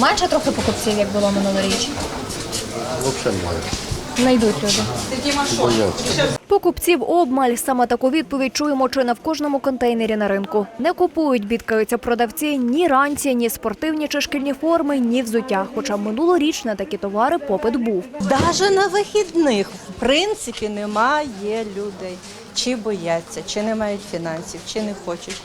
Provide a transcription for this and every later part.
Менше трохи покупців, як було минулоріч. Взагалі немає. Не йдуть люди. Покупців обмаль. Саме таку відповідь чуємо чи не в кожному контейнері на ринку. Не купують, бідкаються продавці ні ранці, ні спортивні чи шкільні форми, ні взуття. Хоча минулоріч на такі товари попит був. Даже на вихідних, в принципі, немає людей. Чи бояться, чи не мають фінансів, чи не хочуть.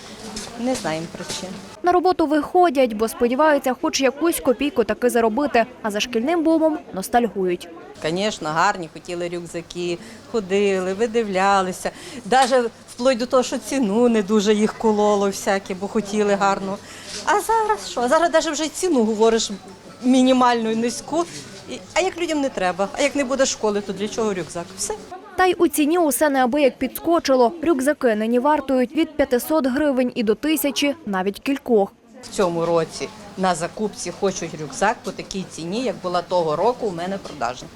Не знаємо причин. На роботу виходять, бо сподіваються, хоч якусь копійку таки заробити. А за шкільним бомом ностальгують. Звісно, гарні, хотіли рюкзаки, ходили, видивлялися. Навіть вплоть до того, що ціну не дуже їх кололо всяке, бо хотіли гарно. А зараз що? Зараз навіть вже ціну говориш мінімальну і низьку. А як людям не треба? А як не буде школи, то для чого рюкзак? Все. Та й у ціні усе неабияк підскочило. Рюкзаки нині вартують від 500 гривень і до тисячі, навіть кількох. В цьому році на закупці хочуть рюкзак по такій ціні, як була того року у мене продажна.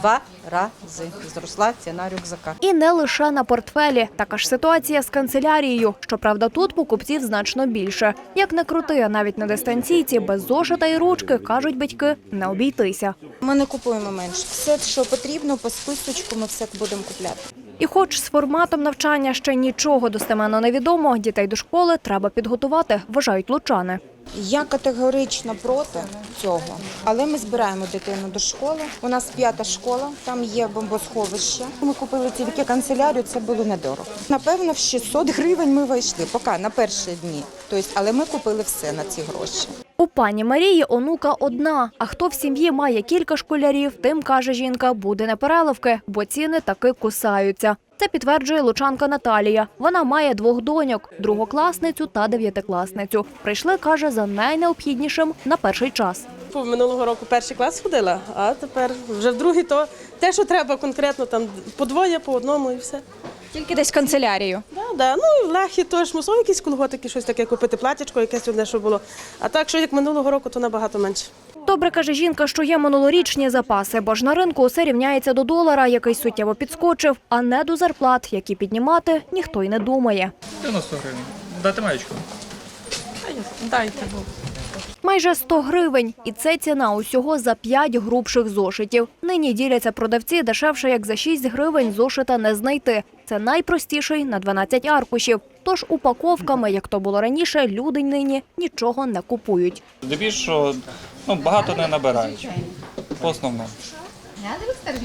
Два рази зросла ціна рюкзака. І не лише на портфелі. Така ж ситуація з канцелярією. Щоправда, тут покупців значно більше. Як не крути, а навіть на дистанційці без зошита і ручки, кажуть батьки, не обійтися. Ми не купуємо менше. Все, що потрібно, по списочку ми все будемо купляти. І хоч з форматом навчання ще нічого достеменно не відомо, дітей до школи треба підготувати, вважають лучани. Я категорично проти цього, але ми збираємо дитину до школи. У нас п'ята школа, там є бомбосховище. Ми купили тільки канцелярію, це було недорого. Напевно, в 600 гривень ми вийшли, поки на перші дні. Тобто, але ми купили все на ці гроші. У пані Марії онука одна. А хто в сім'ї має кілька школярів, тим каже жінка, буде непереливки, бо ціни таки кусаються. Це підтверджує лучанка Наталія. Вона має двох доньок другокласницю та дев'ятикласницю. Прийшли, каже, за найнеобхіднішим на перший час. По минулого року перший клас ходила, а тепер вже в другий, то те, що треба конкретно, там по двоє, по одному і все. Тільки десь канцелярію. Да, да. Ну, легкі теж мусив якісь колготики, щось таке купити, платячко, якесь одне, що було. А так, що як минулого року, то набагато менше. Добре каже жінка, що є минулорічні запаси, бо ж на ринку усе рівняється до долара, який суттєво підскочив, а не до зарплат, які піднімати ніхто й не думає. 90 гривень. Дати маєчку. Дайте. Майже 100 гривень, і це ціна усього за 5 грубших зошитів. Нині діляться продавці дешевше, як за 6 гривень зошита не знайти. Це найпростіший на 12 аркушів. Тож упаковками, як то було раніше, люди нині нічого не купують. Здебільшого ну, багато не набирають. По основному.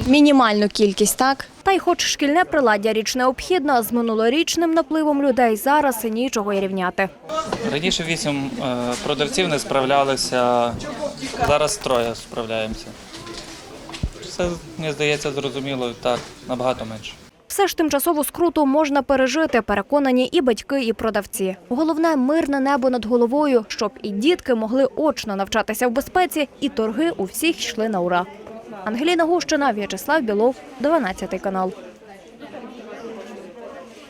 Мінімальну кількість, так? Та й хоч шкільне приладдя річ необхідна, з минулорічним напливом людей зараз нічого й рівняти. Раніше вісім е, продавців не справлялися, зараз троє справляємося. Все, мені здається, зрозуміло, так, набагато менше. Все ж тимчасову скруту можна пережити, переконані і батьки, і продавці. Головне мирне небо над головою, щоб і дітки могли очно навчатися в безпеці, і торги у всіх йшли на ура. Ангеліна Гущина, В'ячеслав Білов, 12 канал.